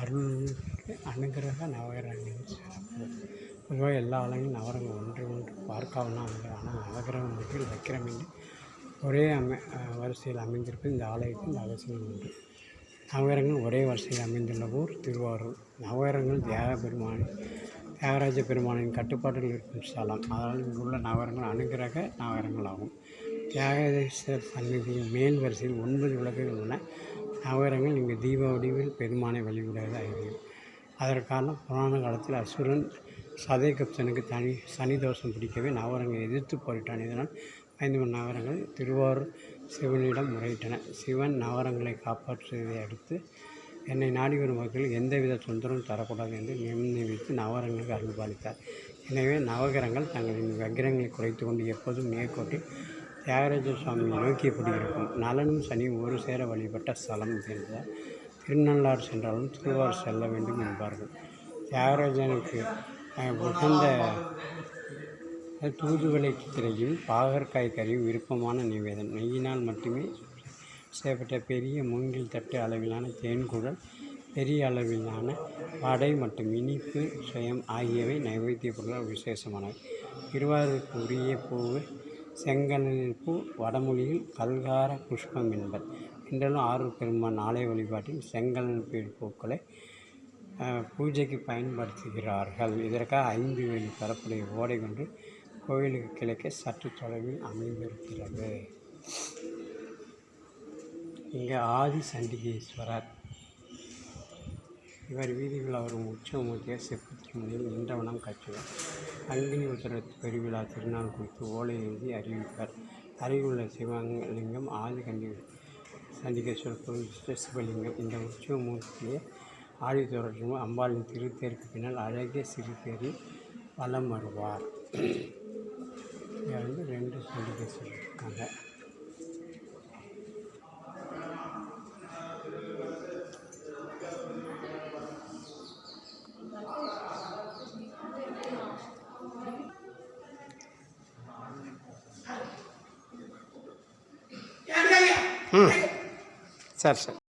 அருள் அனுகிரக நவகிரகங்கள் சிறப்பு பொதுவாக எல்லா ஆலயங்களும் நவரங்கள் ஒன்று ஒன்று பார்க்காமலாம் அமைகிறது ஆனால் நவகிரகம் மட்டும் வைக்கிறமின்றி ஒரே அமை வரிசையில் அமைந்திருப்பது இந்த ஆலயத்தின் அவசியம் உண்டு நவகிரகங்கள் ஒரே வரிசையில் அமைந்துள்ள ஊர் திருவாரூர் நவகிரகங்கள் தியாக பெருமான் தியாகராஜ பெருமானின் கட்டுப்பாட்டில் இருக்கும் ஸ்தலம். அதனால் இங்குள்ள நவகிரகங்கள் அனுகிரக நவகிரகங்கள் ஆகும் தியாகதேசர் சந்நிதியின் மேல் வரிசையில் ஒன்பது விளக்குகள் உள்ளன. நவகரங்கள் இங்கு தீப வடிவில் பெருமானை வழிபடுவது ஐதீகம் அதற்கான புராண காலத்தில் அசுரன் சதைகப்சனுக்கு தனி சனி தோஷம் பிடிக்கவே நவரங்களை எதிர்த்து போரிட்டான். இதனால் ஐந்து மணி நவரங்கள் திருவாரூர் சிவனிடம் முறையிட்டன. சிவன் நவரங்களை காப்பாற்றியதை அடுத்து என்னை நாடி வரும் மக்கள் எந்தவித தொந்தரவும் தரக்கூடாது என்று நியமித்து நவரங்களுக்கு அருள்பாலித்தார் எனவே நவகிரங்கள் தங்களின் வக்கிரங்களை குறைத்து கொண்டு எப்போதும் நேர்கோட்டில் தியாகராஜ சுவாமியை நோக்கியபடி இருக்கும் நலனும் சனி ஒரு சேர வழிபட்ட ஸ்தலம் இது என்பதால் திருநள்ளாறு சென்றாலும் திருவார் செல்ல வேண்டும் என்பார்கள். தியாகராஜனுக்கு உகந்த தூதுவளை திரையும் பாகற்காய் கறியும் விருப்பமான நிவேதம். நெய்யினால் மட்டுமே செய்யப்பட்ட பெரிய மூங்கில் தட்டு அளவிலான தேன்குழல் பெரிய அளவிலான வடை மற்றும் இனிப்பு சுயம் ஆகியவை நைவேத்திய பொருளால் விசேஷமானவை. திருவாரூருக்கு உரிய பூவு செங்கலில் பூ வடமொழியில் கல்கார புஷ்பம் என்பர். இன்றும் ஆரூர் பெருமான் ஆலய வழிபாட்டில் செங்கலன் பூக்களை பூஜைக்கு பயன்படுத்துகிறார்கள். இதற்காக ஐந்து வேலி பரப்புடைய ஓடை கொண்டு கோயிலுக்கு கிழக்கே சற்று தொலைவில் அமைந்திருக்கிறது. இங்கே ஆதி சண்டிகேஸ்வரர் இவர் வீதியில் வரும் உற்சவமூர்த்திய செப்புத்தி முனையில் நின்றவனம் காட்சிவர் அங்கினி உத்தர பெருவிழா திருநாள் குறித்து ஓலை எழுதி அறிவிப்பார். அருகிலுள்ள சிவலிங்கம் ஆதி கண்டி சண்டிகேஸ்வரர் கோவில் சிவலிங்கம் இந்த உற்சவமூர்த்தியை ஆடித்தோறும் அம்பாளின் திருத்தேருக்கு பின்னால் அழகிய சிறுத்தேரி வலம் வருவார். இங்கே வந்து ரெண்டு சண்டிகேஸ்வரர் இருக்காங்க. ம் சரி சரி